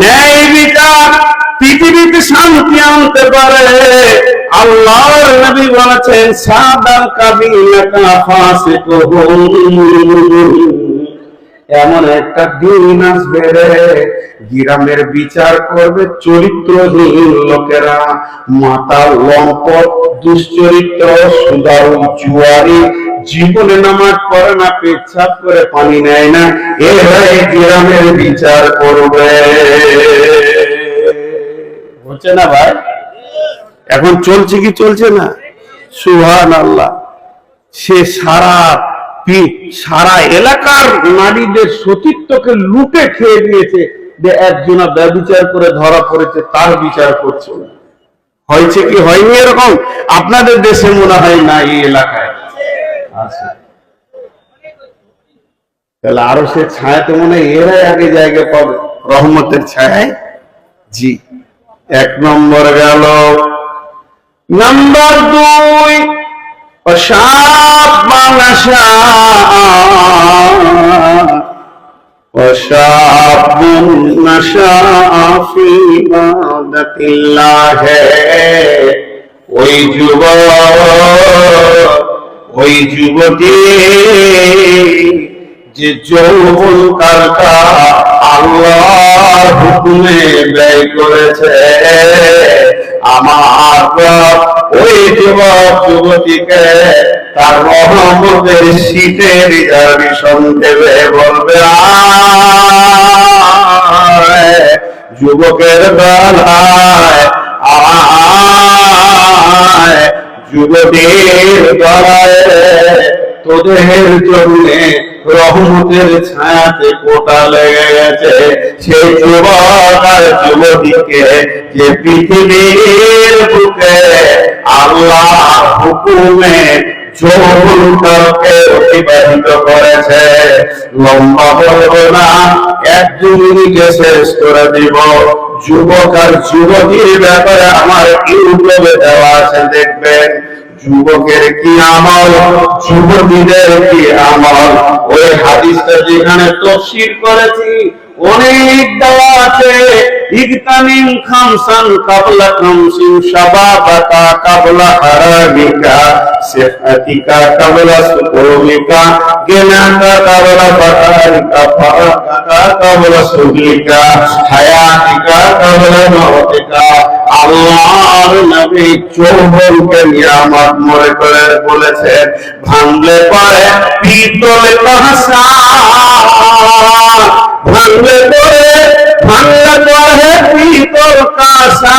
ন্যায় বিচার, পৃথিবীতে শান্তি আনতে পারে। আল্লাহর নবী বলেছেন এমন একটা দিন আসবে গ্রামের বিচার করবে চরিত্রহীন লোকেরা। মাতা লম্পট, দুশ্চরিত্র, সুদারু জুয়ারি জীবনে নামাজ পড়ে না পেচ্ছাপ করে পানি নেয় না। এরাই গ্রামের বিচার করবে। হচ্ছে না ভাই? এখন চলছে কি চলছে না? সুহান আল্লাহ সে সারা সারা এলাকার নারীদের সতীত্বকে লুটে খেয়ে দিয়েছে যে একজনা ব্যবচার করে ধরা পড়েছে, তার বিচার করছে। হয়েছে কি হয়নি এরকম? আপনাদের দেশে মনে হয় না এই এলাকায়। তাহলে আরও সে ছায়াতে মনে এরাই আগে জায়গা পাবে। রহমতের ছায় জি। এক নম্বর গেল। নম্বর দুই ওই যুব ওই যুবতী যে যৌবন কালটা আল্লাহ হুকুমে ব্যয় করেছে, আমার ওই যুবক যুবতীকে তার রহমতের শীতে রিজার্ভেশন দেবে, বলবে যুবকের বেলায় বেলায় তোদের জন্যে রহমতের ছায়াতে কোটা লেগে গেছে। সেই যুবক আর যুবতীকে যে পৃথিবীর বুকে আল্লাহ হুকুমে যৌবনকালকে অতিবাহিত করেছে, লম্বা বলব না এক যুবনীকে শেষ করে দিব। যুবক আর যুবতীর ব্যাপারে আমার ইউটিউবে দেওয়া আছে, দেখবেন যুবকের কি আমল, যুবতীদের কি আমল? ওই হাদিসটা যেখানে তফসির করেছি, অনেক দেওয়া আছে খামসান কাবলা খামসিন কাবলা হারামিকা। সিহাতিকা কাবলা সুকুমিকা গিনাকা কাবলা ফাতারিকা ফারাকাকা কাবলা সুগলিকা হায়াতিকা কাবলা মৌতিকা আল্লাহর নবী চৌবনকে নিয়ামত মনে করে বলেছেন, ভাঙলে পরে পিতলে কাহসা ভাঙলে পরে ভাঙলে পরে পিতল কাসা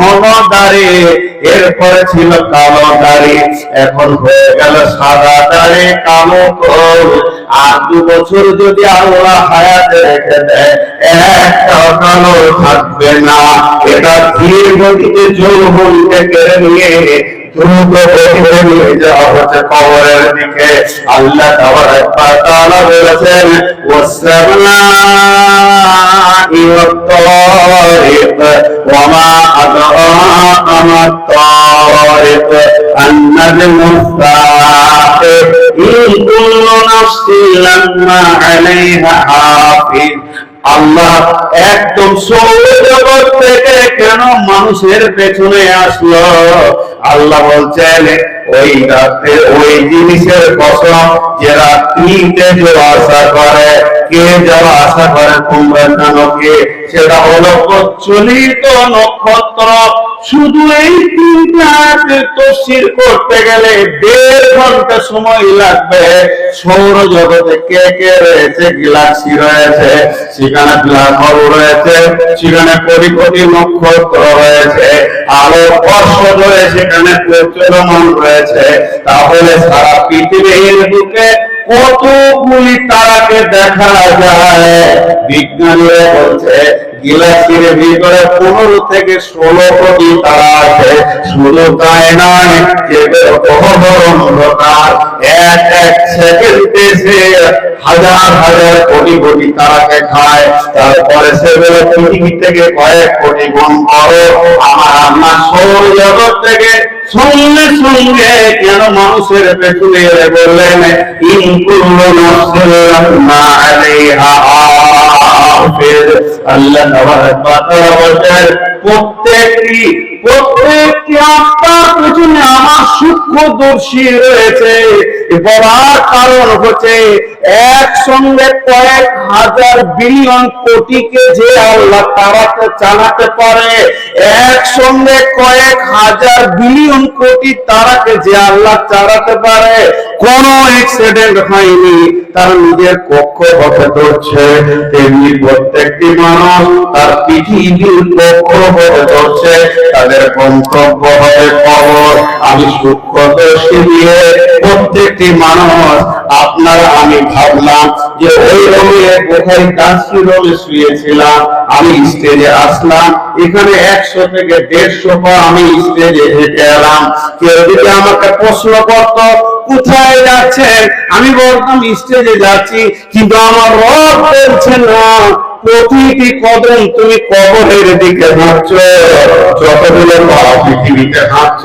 ঘন দাড়ি এরপরে ছিল কালো দাড়ি এখন হয়ে গেল সাদা দাড়ি কালো কোল আর দু বছর যদি আল্লাহ হায়াতে রেখে দেয়, একটা কালো থাকবে না। এটা ধীর গতিতে যৌবনকে কেড়ে নিয়ে দ্রুত গতিতে নিয়ে যাওয়া হচ্ছে কবরের দিকে আল্লাহ তাবারাকা তাআলা বলেছেন আল্লাহ একদম সৌরজগৎ থেকে কেন মানুষের পেছনে আসলো? আল্লাহ বলছেন, ওই রাতে ওই জিনিসের কসম যে রাত্রিতে যে আশা করে, কে যারা আশা করে তোমরা জানো কে? সেটা হলো প্রচলিত নক্ষত্র। শুধু এই তিনটাকে তফসির করতে গেলে দেড় ঘণ্টা সময় লাগবে। সৌর জগতে কে কে রয়েছে? গ্যালাক্সি রয়েছে, সেখানে ব্ল্যাক রয়েছে, সেখানে কোটি নক্ষত্র রয়েছে, আলো বর্ষ রয়েছে সেখানে প্রচলমান রয়েছে। তাহলে সারা পৃথিবীর বুকে কতগুলি তারাকে দেখা যায়? বিজ্ঞানীরা বলছে গিলাসের ভিতরে পনেরো থেকে ষোলো কোটি তারা আছে। শুধু তাই এক এক সেকেন্ডে সে হাজার হাজার কোটি কোটি তারাকে খায়। তারপরে পৃথিবী থেকে কয়েক কোটি গুণ বড় আমার আল্লাহ সৌর জগৎ থেকে সঙ্গে সঙ্গে কেন মানুষের পেছনে বললেন ইনকুল্লু নাফসিন লাম্মা আলাইহা? হাফিজ আল্লাহ বলেন প্রত্যেকটি প্রত্যেকটি আত্মার পেছনে আমার সূক্ষ্মদর্শী রয়েছে। বলার কারণ হচ্ছে একসঙ্গে কয়েক হাজার বিলিয়ন কোটিকে যে আল্লাহ তারাতে চালাতে পারে, একসঙ্গে কয়েক হাজার বিলিয়ন কোটি তারাকে যে আল্লাহ চালাতে পারে, কোন অ্যাক্সিডেন্ট হয়নি। তার নিজের কক্ষ হতে ধরছে, তেমনি প্রত্যেকটি মানুষ তার পৃথিবীর কক্ষ হতে ধরছে, তাদের গন্তব্য হবে কবর। আমি সূক্ষ্মদর্শী দিয়ে প্রত্যেকটি মানুষ, আপনারা আমি ভাবলাম যে ওই রুমে কোথায় কাশি রুমে শুয়েছিলাম, আমি স্টেজে আসলাম, এখানে একশো থেকে দেড়শো পা আমি স্টেজে হেঁটে এলাম। কেউ যদি আমাকে প্রশ্ন করত, কোথায় যাচ্ছেন? আমি বলতাম স্টেজে যাচ্ছি। কিন্তু আমার রব বলছে না, প্রতিটি কদম তুমি কবরের দিকে হাঁটছ যতগুলো পৃথিবীতে হাঁটছ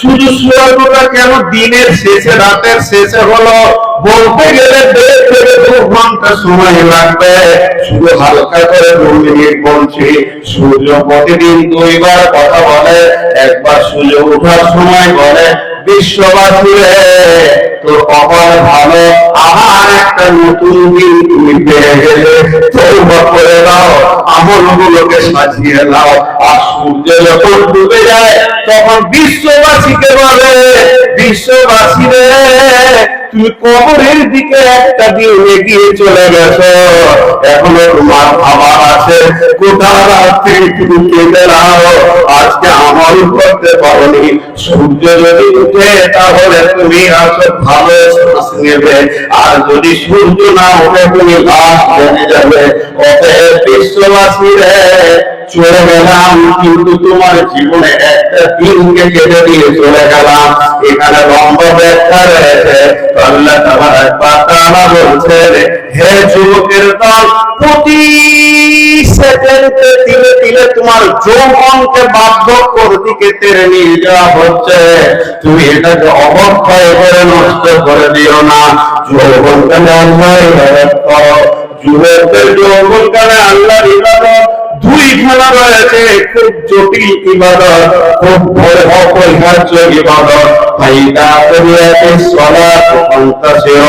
শুধু কেন দিনের শেষে, রাতের শেষে হলো? বলতে গেলে ঘণ্টা সময় লাগবে। শুধু হালকা করে দু মিনিট বলছি, সূর্য প্রতিদিন দুইবার কথা বলে, একবার সূর্য ওঠার সময় বলে বিশ্ববাসী একটা নতুন তুমি সাজিয়ে আর সূর্য যখন যায় তখন বিশ্ববাসীকে বলে বিশ্ববাসী রে তুমি কবরের দিকে একটা দিন এগিয়ে চলে গেছো। এখনও তোমার খাবার আছে। কোথা রাত্রি তুমি কেঁদে নাও? আজকে আমল করতে পারোনি। সূর্য যদি উঠে, তাহলে তুমি আসো ভালো শ্বাস নেবে। আর যদি সূর্য না উঠে তুমি লাশ জেনে যাবে। অতএব বিশ্ববাসী রে চলে গেলাম, কিন্তু তোমার জীবনে একটা দিনকে কেটে দিয়ে চলে গেলাম। এখানে লম্বা ব্যাখ্যা রয়েছে, আল্লাহ হে যুবকের দল, প্রতি সেকেন্ডে তোমার যৌবনকে বার্ধক্যর দিকে টেনে নিয়ে যাওয়া হচ্ছে। তুমি এটাকে অবক্ষয় করে নষ্ট করে দিও না। যৌবনকে অন্যায় করো। যুবকদের যৌবনকালে আল্লাহর ইবাদত দুইখানা রয়েছে, খুব জটিল ইবাদত, খুব বড় অপরিহার্য ইবাদত। ফাইদা করিয়াতে সলাত ফান্তাসির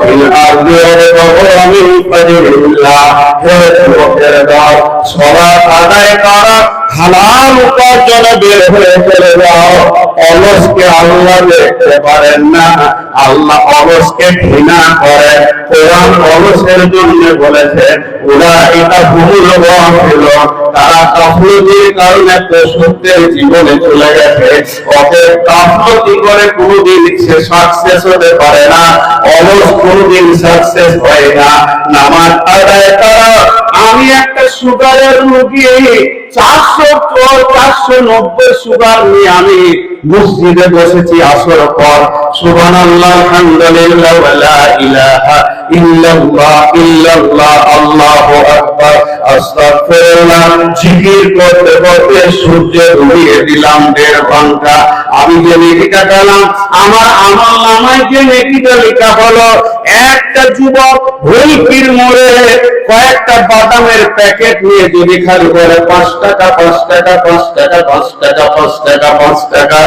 ফিল আরদি ওয়া হে যুবকের দল, সলাত আদায় করা হালাল উপার্জনে বের হয়ে চলে যাও। অলসকে আল্লাহ দেখতে পারেন না। আল্লাহ অলসকে ঘৃণা করে। কোরআন অলসের জন্য বলেছেন ওরা এটা ভুল ছিল তারা কারণে জীবনে চলে গেছে। অতএব করে কোনোদিন সে সাকসেস হতে পারে না। অলস কোনোদিন সাকসেস হয় না। নামাজ আদায় করা। আমি একটা সুগারের রুগী। আমি দিলাম দেড় ঘণ্টা। আমি যে নেকিটা পেলাম, আমার আমল নামায় যে নেকিটা লেখা হলো একটা যুবক হলকির মোড়ে কয়েকটা বাদামের প্যাকেট নিয়ে যদি খালি করে পাঁচ টাকা পাঁচ টাকা পাঁচ টাকা পাঁচ টাকা পাঁচ টাকা পাঁচ টাকা,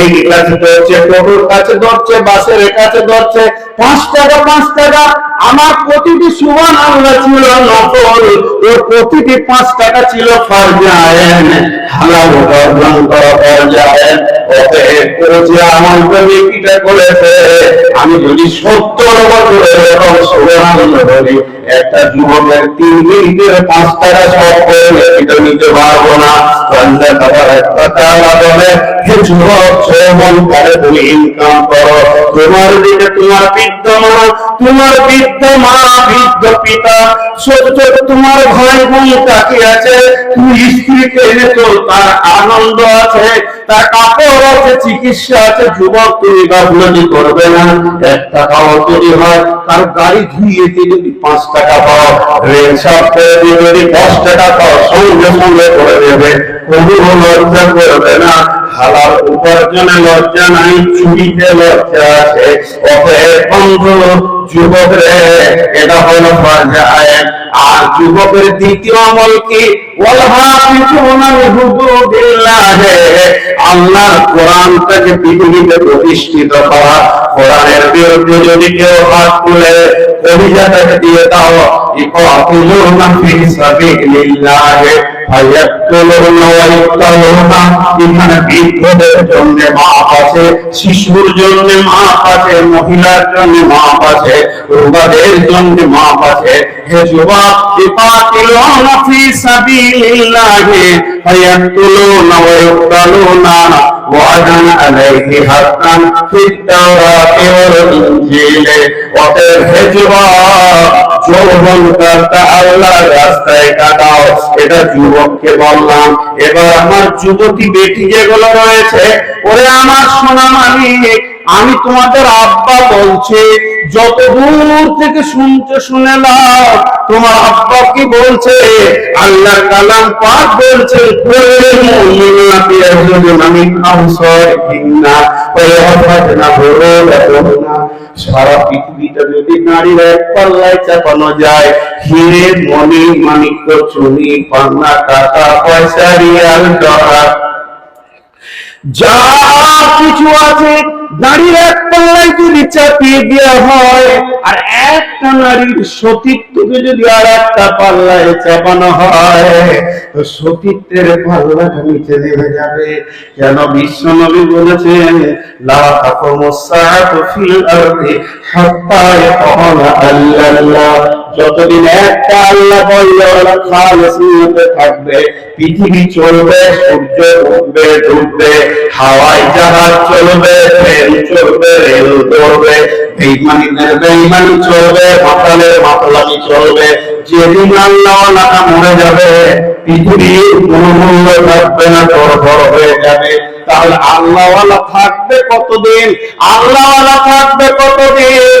এই কাছে ধরছে টোটোর কাছে ধরছে, বাসের কাছে ধরছে, পাঁচ টাকা পাঁচ টাকা, আমার প্রতিটি সুবান আল্লাহ ছিল নকল, ওর প্রতিটি পাঁচ টাকা ছিল ফারজায়েন। হালাল উপার্জন করা ফারজায়েন। অতএব যে আমল করে কিটা করেছে? আমি যদি সত্তর বছরের এরকম সুবহানাল্লাহ বলি একটা যুবকের তিন মিনিটের পাঁচ টাকা সব করে এটা নিতে পারব না। হে যুবক শ্রমণ করে তুমি তোমার ভাই বোন তাকে আছে। স্ত্রীকে তার আনন্দ আছে, তার কাপড় আছে, চিকিৎসা আছে। যুবক, তুমি গাফলতি করবে না। এক টাকাও যদি হয়, তার গাড়ি যদি টাকা পাও। রেল সাপ করে দিয়ে যদি দশ টাকা পাও। সঙ্গে সঙ্গে করে দেবে। লজ্জা করবে না। হালাল উপার্জনে লজ্জা নাই, চুরিতে লজ্জা আছে। এটা হলো আর যুবকের দ্বিতীয় আমল কি? আল্লাহর কোরআনটাকে পৃথিবীতে প্রতিষ্ঠিত করা। কোরআনের বিরুদ্ধে যদি কেউ হাত তুলে কবিতাটাকে দিয়ে দাও ইকাতিলুনা ফি সাবিলিল্লাহ ফায়াকতুলুনা ওয়া ইকতালুনা এখানে বৃদ্ধদের জন্য মাপ আছে শিশুর জন্য মাপ আছে মহিলার জন্য মাপ আছে রোগাদের জন্য মাপ আছে হে যুবক ইকাতিলুনা ফি وعدا عليه حقا في التوراة والإنجيل অতএব হে যুবক যৌবন কর্তা আল্লাহর রাস্তায় কাটাও এটা যুবককে বললাম এবার আমার যুবতী বেটি যেগুলো রয়েছে ওরে আমার সোনা মালিক আমি তোমাদের আব্বা বলছি, যত দূর থেকে শুনতে শুনে তোমার আব্বা কি বলছে? আল্লাহর কালাম পাক বলছে মিন সারা পৃথিবীটা যদি নারীর এক পাল্লায় চাপানো যায়, হিরে মণি মানিক্য চুনি পান্না, টাকা, পয়সা, রিয়াল, ডলার যা কিছু আছে নারীর এক পাল্লায় যদি চাপিয়ে দেওয়া হয়, আর একটা নারীর সতীত্বকে যদি আর একটা পাল্লায় চাপানো হয় সতীত্বের পাল্লাটা নিচে নেমে যাবে। কেন বিশ্ব নবী বলেছেন, লা তাকুমুস সাআতু ফিল আরদি হাত্তা ইয়াকুলা আল্লাহ। যতদিন একটা আল্লাহ বললে খালেস নিয়তে থাকবে, পৃথিবী চলবে, সূর্য উঠবে ডুববে, হাওয়ায় জাহাজ চলবে ট্রেন চলবে, রেল চলবে, বেইমানিদের বেইমানি চলবে মাতালের মাতলামি চলবে, যেদিন আল্লাহ আল্লাহটা মরে যাবে, পৃথিবীর কোনো মূল্য থাকবে না বড় হয়ে যাবে। তাহলে আল্লাহওয়ালা থাকবে কতদিন? আল্লাহওয়ালা থাকবে কতদিন?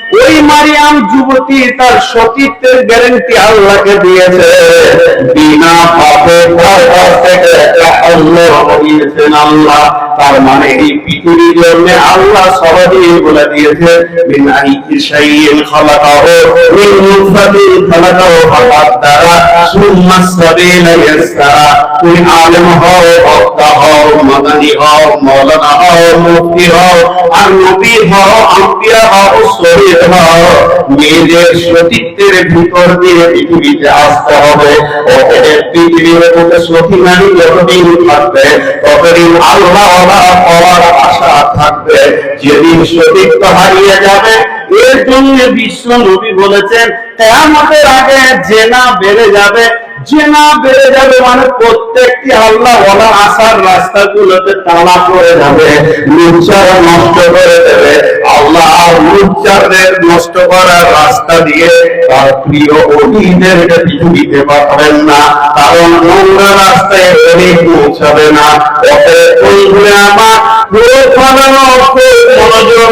ওই মারিয়াম যুবতী তার সতীত্বের গ্যারেন্টি আল্লাহকে দিয়েছে। বিনা পাপে তার কাছ থেকে আল্লাহ দিয়েছেন আল্লাহ। তার মানে এই পৃথিবীর জন্য আল্লাহ সহজেই বলে দিয়েছে ফাকাদ্দারা সুম্মা আলেম হও, বক্তা হও, মাদানি হও মাওলানা হও, মুফতি হও, আর নবী হও, আম্বিয়া হও নিজের সতীত্বের ভিতর দিয়ে যাবে, এর জন্য বিশ্ব নবী বলেছেন, কেয়ামতের আগে জেনা বেড়ে যাবে। জেনা বেড়ে যাবে মানে প্রত্যেকটি আল্লাহ ওলা আসার রাস্তাগুলোতে তালা করে যাবে নষ্ট করে দেবে। নষ্ট করার রাস্তা দিয়ে তার প্রিয় অলিদেরকে পৃথিবীতে পাঠাবেন না, কারণ নোংরা রাস্তায় এনে পৌঁছাবে না। অতএব আমার মনোযোগ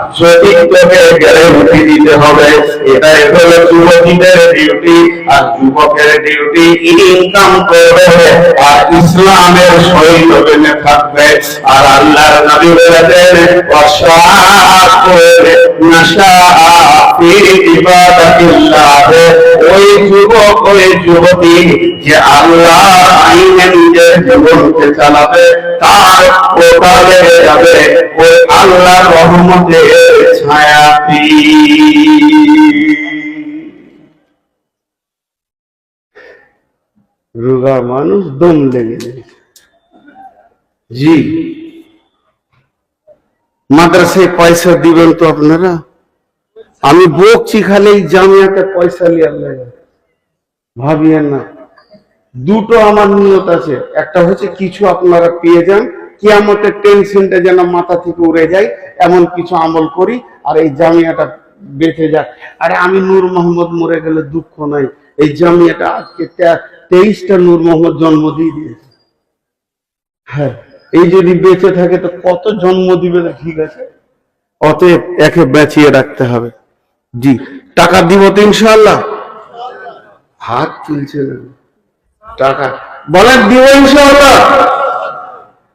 সঠিক তোকে গ্যারেন্টি দিতে হবে এটাই হলো যুবতীদের ডিউটি আর যুবকের ডিউটি ইনকাম করবে আর ইসলামের থাকবে আর ওই যুবক ওই যুবতী যে আল্লাহ আইনে নিজের জীবনকে চালাবে তার কোপালে যাবে। ওই আল্লাহর রহমতের ছায়াতি রোগা মানুষ দম লেগে জি। মাদ্রাসায় পয়সা দিবেন তো আপনারা? আমি বকছি খালি জামিয়াতে পয়সা লিয়ার লাগে ভাবিয়েন না। দুটো আমার নিয়ত আছে। একটা হচ্ছে কিছু আপনারা পেয়ে যান কিয়ামতের টেনশনটা যেন মাথা থেকে উড়ে যায়, এমন কিছু আমল করি, আর এই জামিয়াটা বেঁচে যাক। আরে আমি নূর মোহাম্মদ মরে গেলে দুঃখ নাই, এই জামিয়াটা আজকে তেইশটা নূর মোহাম্মদ জন্ম দিয়ে দিয়েছে। হ্যাঁ এই যদি বেঁচে থাকে তো কত জন্ম দিবে ঠিক আছে? অতএব একে বেঁচিয়ে রাখতে হবে। জি, টাকা দিব তো ইনশাল্লাহ হাত তুলছে টাকা বলেন, দিব ইনশাল্লাহ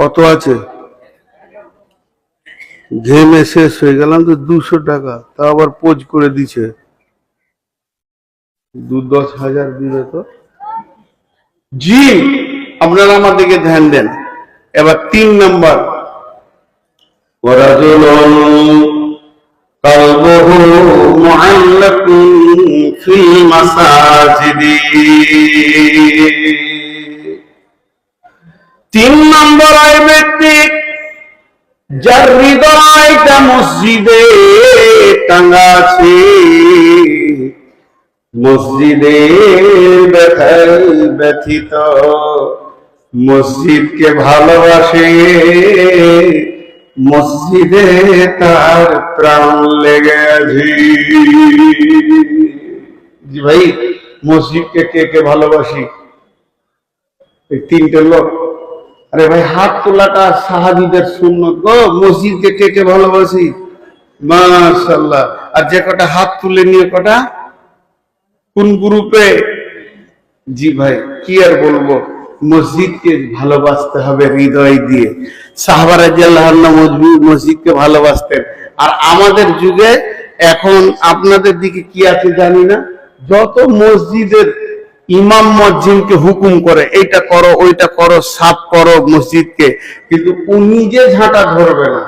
কত আছে ঘেমে শেষ হয়ে গেলাম তো দুশো টাকা তা আবার পোজ করে দিছে দু দশ হাজার দিবে তো জি আপনারা আমার দিকে ধ্যান দেন এবার তিন নম্বর ورجل قلبه معلق في المساجد তিন নম্বর ওই ব্যক্তি, যার হৃদয়টা মসজিদে টাঙ্গা আছে। মসজিদে ব্যথায় ব্যথিত, মসজিদকে ভালোবাসে। মসজিদে তার প্রাণ লেগে আছে। ভাই, মসজিদকে কে কে ভালোবাসি? এই তিনটে লোক। আরে ভাই, হাত তোলাটা সাহাবিদের সুন্নত গো, মসজিদকে কে কে ভালোবাসি। মাশাল্লাহ আর যে কটা হাত তুলে নিয়ে কটা? কোন গ্রুপে? জি ভাই, কি আর বলব? মসজিদকে ভালোবাসতে হবে হৃদয় দিয়ে। সাহাবারা মসজিদকে ভালোবাসতেন। আর আমাদের যুগে এখন আপনাদের দিকে কি আছে জানি না? যত মসজিদের ইমাম মসজিদকে হুকুম করে, এইটা করো, ওইটা করো, সাফ করো মসজিদকে। কিন্তু ও নিজে ঝাঁটা ধরবে না।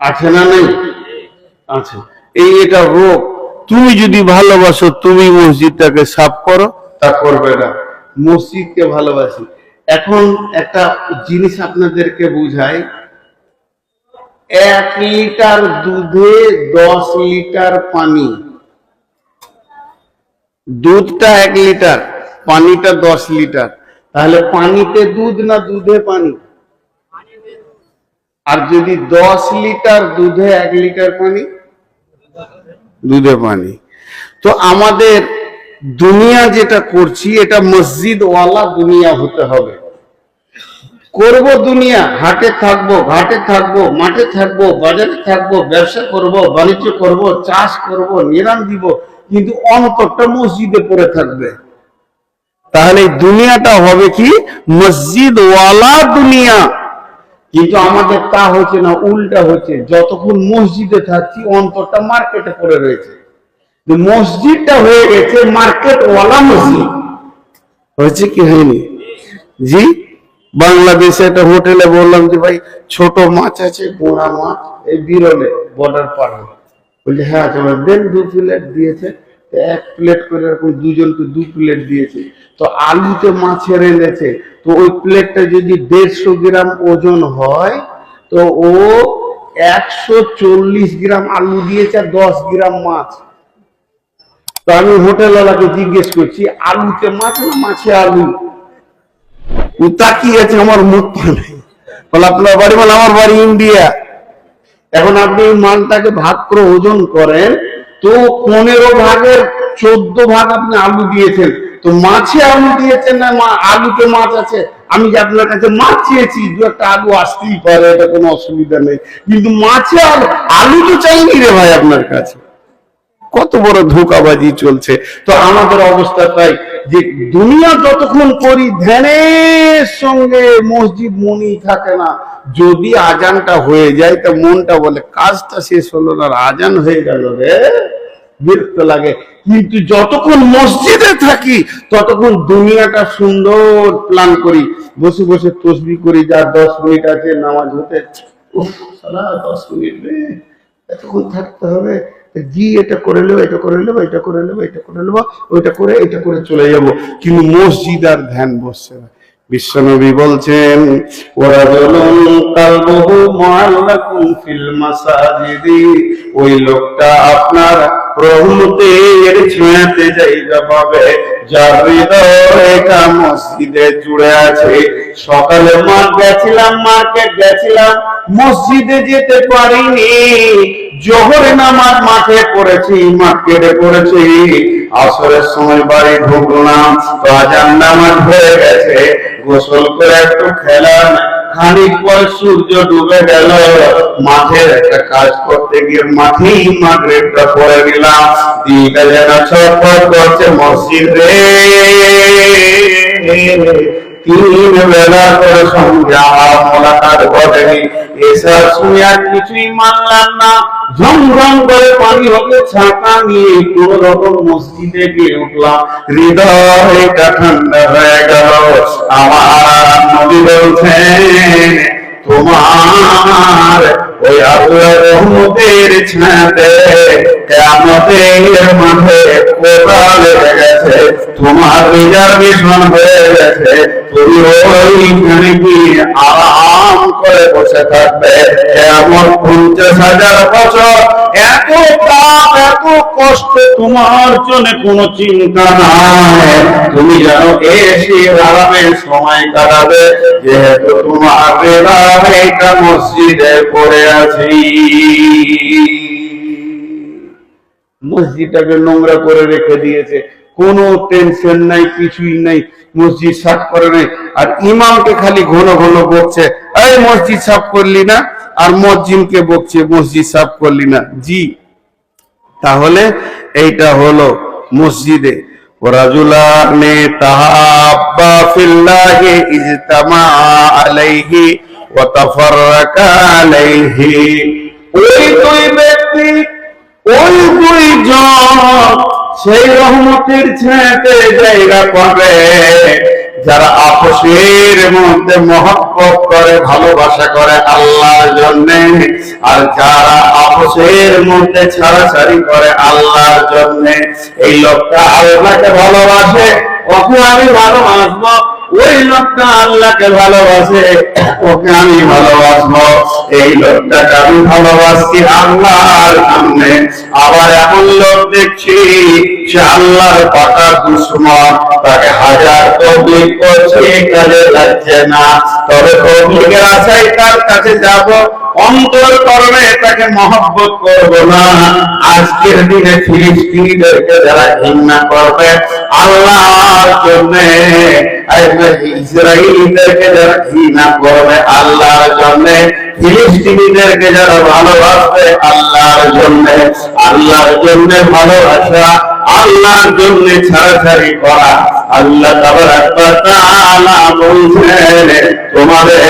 আছে না নেই? আছে। এই এটা রোগ। তুমি যদি ভালোবাসো, তুমি মসজিদটাকে সাফ করো। তা করবে না। মসজিদকে ভালোবাসি। এখন একটা জিনিস আপনাদেরকে বুঝাই। এক লিটার দুধে দশ লিটার পানি। দুধটা এক লিটার। পানিটা দশ লিটার। তাহলে পানিতে দুধ না দুধে পানি? আর যদি দশ লিটার দুধে এক লিটার পানি? দুধে পানি। তো আমাদের দুনিয়া যেটা করছি, এটা মসজিদ ওয়ালা দুনিয়া হতে হবে। করব দুনিয়া হাটে থাকব, ঘাটে থাকব, মাঠে থাকব, বাজারে থাকব, ব্যবসা করব, বাণিজ্য করব, চাষ করব নিরাম দিব, কিন্তু অন্তরটা মসজিদে পড়ে থাকবে। তাহলে এই দুনিয়াটা হবে কি? মসজিদ ওয়ালা দুনিয়া। কিন্তু আমাদের তা হচ্ছে না, উল্টা হচ্ছে। যতক্ষণ মসজিদে থাকছি, অন্তরটা মার্কেটে পড়ে রয়েছে। মসজিদটা হয়ে গেছে মার্কেট ওয়ালা মসজিদ। হয়েছে কি হয়নি? জি, বাংলাদেশে একটা হোটেলে বললাম যে, ভাই, ছোট মাছ আছে গোড়া মাছ, এই বিরলে বর্ডার পার বলছে হ্যাঁ তোমার দেন দু প্লেট দিয়েছে। এক প্লেট করে দুজনকে দু প্লেট দিয়েছে। তো আলুতে মাছের এনেছে তো ওই প্লেটটা যদি দেড়শো গ্রাম ওজন হয়, তো ও একশো চল্লিশ গ্রাম আলু দিয়েছে দশ গ্রাম মাছ। তো আমি হোটেলওয়ালাকে জিজ্ঞেস করছি, আলুতে মাছ না মাছে আলু? ও তাকিয়েছে আমার মুখ পানে বলে, আপনার বাড়ি বলে আমার বাড়ি ইন্ডিয়া। এখন আপনি মালটাকে ভাগ করে ওজন করেন তো পনেরো ভাগের চোদ্দ ভাগ আপনি আলু দিয়েছেন। তো মাছে আলু দিয়েছেন না মা- আলুতে মাছ আছে? আমি যে আপনার কাছে মাছ চেয়েছি, দু একটা আলু আসতেই পারে, এটা কোনো অসুবিধা নেই। কিন্তু মাছে আলু আলু তো চাইনি রে ভাই আপনার কাছে। কত বড় ধোকাবাজি চলছে। তো আমাদের অবস্থা তাই যে দুনিয়া যতক্ষণ করি ধ্যানের সঙ্গে মসজিদ মনি থাকে না, যদি আজানটা হয়ে যায়, তা মনটা বলে, কাজটা শেষ হলো না আজান হয়ে গেল রে। বিরক্ত লাগে। কিন্তু যতক্ষণ মসজিদে থাকি, ততক্ষণ দুনিয়াটা সুন্দর প্ল্যান করি। বসে বসে তসবি করি যার দশ মিনিট আছে, নামাজ হতে দশ মিনিট রে, এতক্ষণ থাকতে হবে। জি, এটা করে নেব, এটা করে নেব, এটা করে নেব, এটা করে নেব, ওইটা করে, এটা করে চলে যাব। কিন্তু মসজিদ আর ধ্যান বসছে না। বিশ্বনবী বলছেন ওরা জলুন কালবহু মুআল্লাকুন ফিল মাসাজিদি। ওই লোকটা আপনার রহমতের ছোঁয়াতে যাই পাবে। মসজিদে যেতে জোহরে নামাজ মাঠে পড়েছি, মার্কেটে পড়েছি। আসরের সময় বাড়ি ঢুকলাম, তো নামাজ হয়ে গেছে। গোসল করে একটু খেলাম। খানিক পর সূর্য ডুবে গেল। মাঠের একটা কাজ করতে গিয়ে মাঠেই মাগরেবটা পড়ে গেলাম দিনটা যেন ছটফট করছে মসজিদ। রে তিন বেলা করে সঙ্গে আমার ঘটেনি এসব শুনে আর কিছুই মানলাম না। ঝমঝম করে পানি হবে ছাতা নিয়ে কোন রকম মসজিদে গিয়ে উঠলাম। হৃদয়টা ঠান্ডা হয়ে গেল। আমার নদী বলছেন, তোমার ওই আল্লাহ রহমতের ছাঁদে কেমতের মাঠে লেগে গেছে তোমার রিজার্ভেশন হয়ে গেছে। তুমি ওইখানে কি আরাম করে বসে থাকবে? কেমন পঞ্চাশ হাজার বছর এত তাপ এত কষ্ট তোমার জন্য কোনো চিন্তা নাই। তুমি এসে সময় কাটাবে, যেহেতু তোমার বেলাটা মসজিদে পড়ে আছি। মসজিদটাকে নোংরা করে রেখে দিয়েছে। কোনো টেনশন নাই, কিছুই নাই, মসজিদ সাফ করে নাই। আর ইমামকে খালি ঘন ঘন বকছে, এই মসজিদ সাফ করলি না? আর মসজিদকে বকছে, মসজিদ সাফ করলি না। জি, তাহলে এইটা হলো মসজিদে। ওই সেই রহমতের ছেঁতে জায়গা পাবে। যারা আপসের মধ্যে মহব্বত করে, ভালোবাসা করে আল্লাহর জন্য, আর যারা আপসের মধ্যে ছাড়াছাড়ি করে আল্লাহর জন্য, এই লোকটা আল্লাহকে ভালোবাসে। ওকে আমি ভালোবাসবো ওই লোকটা আল্লাহকে ভালোবাসে, ওকে আমি ভালোবাসবো। এই লোকটাকে আমি ভালোবাসি আল্লাহর সামনে। আবার এমন লোক দেখছি, সে আল্লাহর পাকা দুশ্মন। তাকে হাজার তবলিগ করছে, কাজে যাচ্ছে না। তবে তবলিগের আশায় তার কাছে যাব, অন্তর করবে তাকে মহব্বত করব না। আজকের দিনে ফিলিস্তিনিদেরকে যারা ঘৃণা করবে, আল্লাহর জন্য ইসরায়েলিদেরকে যারা ঘৃণা করবে, আল্লাহর জন্য, ফিলিস্তিনিদেরকে যারা ভালোবাসবে, আল্লাহর জন্য আল্লাহর জন্য ভালোবাসা, আল্লাহর জন্য ছাড়াছাড়ি করা। আল্লাহ বলছেন, তোমাদের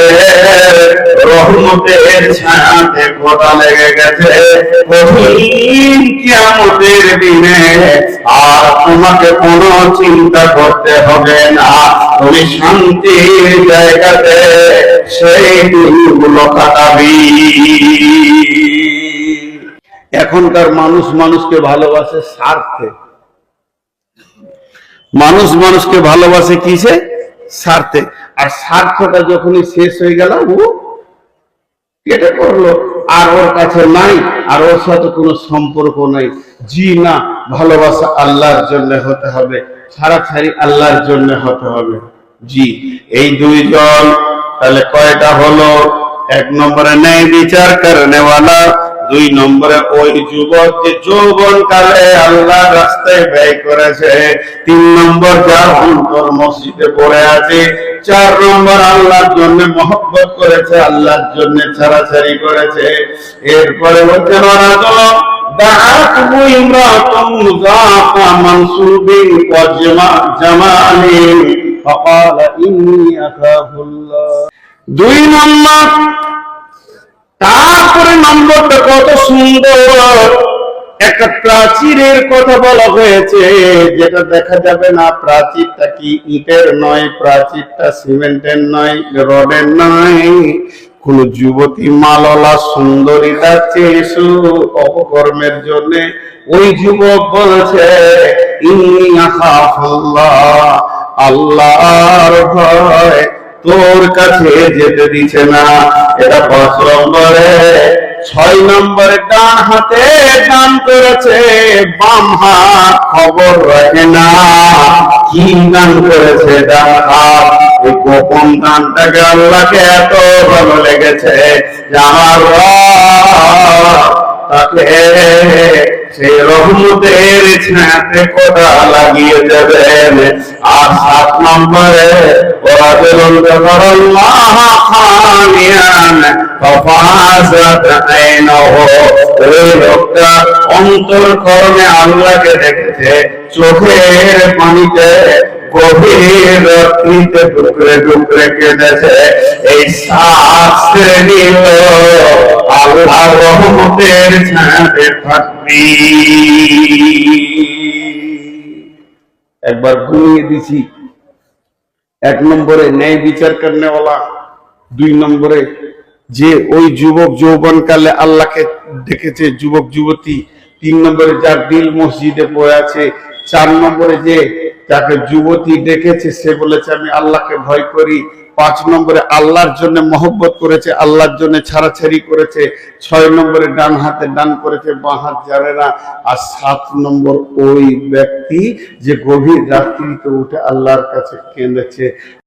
রহমতের ছায়াতে খোদা লেগে গেছে। কিয়ামতের দিনে আর তোমাকে কোনো চিন্তা করতে হবে না। তুমি শান্তির জায়গাতে সেই দিনগুলো কাটাবি। এখনকার মানুষ মানুষকে ভালোবাসে স্বার্থে। মানুষ মানুষকে ভালোবাসে কিসে? স্বার্থে। আর স্বার্থটা যখনই শেষ হয়ে গেল, ও কেটে পড়ল। আর ওর কাছে নাই, আর ওর সাথে কোনো সম্পর্ক নাই। জি না, ভালোবাসা আল্লাহর জন্য হতে হবে। সারা ছাড়াছাড়ি আল্লাহর জন্য হতে হবে। জি, এই দুইজন তাহলে কয়টা হলো? এক নম্বরে, ন্যায় বিচার করনেওয়ালা দুই নম্বরে ওই যুবক যে যৌবন কালে আল্লাহ রাস্তায় ব্যয় করেছে, তিন নম্বর যার অন্তর মসজিদে পড়ে আছে, চার নম্বর আল্লাহর জন্য মহব্বত করেছে, আল্লাহর জন্য ছাড়াছাড়ি করেছে। এরপরে বলছে দুই নম্বর তারপরে নম্বরটা কত সুন্দর। একটা প্রাচীরের কথা বলা হয়েছে, যেটা দেখা যাবে না, প্রাচীরটা কি ইটের নয়, প্রাচীরটা সিমেন্টের নয়, রডের নয়। কোন যুবতী মাললা সুন্দরী যাচ্ছে এসু অপকর্মের জন্য। ওই যুবক বলছে আখাফুল্লাহ আল্লাহর ভয় তোর কাছে যেতে দিছে না। এটা পাঁচ নম্বরে, ছয় নম্বরে ডান হাতে দান করেছে, বাম হাত খবর রাখে না। কি দান করেছে ডান হাত? এই গোপন দানটাকে আল্লাহকে এত ভালো লেগেছে যে আমার তাকে সেই রহমতের ছাঁতে কোদা লাগিয়ে দেবেন। আর সাত নম্বরে, ওরা বেরোন খানিয়ান ফফাজাত আইনহু ওই লোকটা অন্তর আল্লাহকে দেখেছে, চোখের পানিতে গভীর টুকরে টুকরে কেঁদেছে এই একবার ঘুমিয়ে দিছি। এক নম্বরে ন্যায় বিচার করনেওয়ালা, দুই নম্বরে যে ওই যুবক যৌবনকালে আল্লাহকে দেখেছে যুবক যুবতী, তিন নম্বরে যার দিল মসজিদে পড়ে আছে, চার নম্বরে যে যাকে যুবতী ডেকেছে সে বলেছে, আমি আল্লাহকে ভয় করি। পাঁচ নম্বরে, আল্লাহর জন্য মহব্বত করেছে, আল্লাহর জন্য ছাড়াছাড়ি করেছে। ছয় নম্বরে, ডান হাতে ডান করেছে, বাঁ হাত জানে না। আর সাত নম্বর, ওই ব্যক্তি যে গভীর রাত্রিতে উঠে আল্লাহর কাছে কেঁদেছে।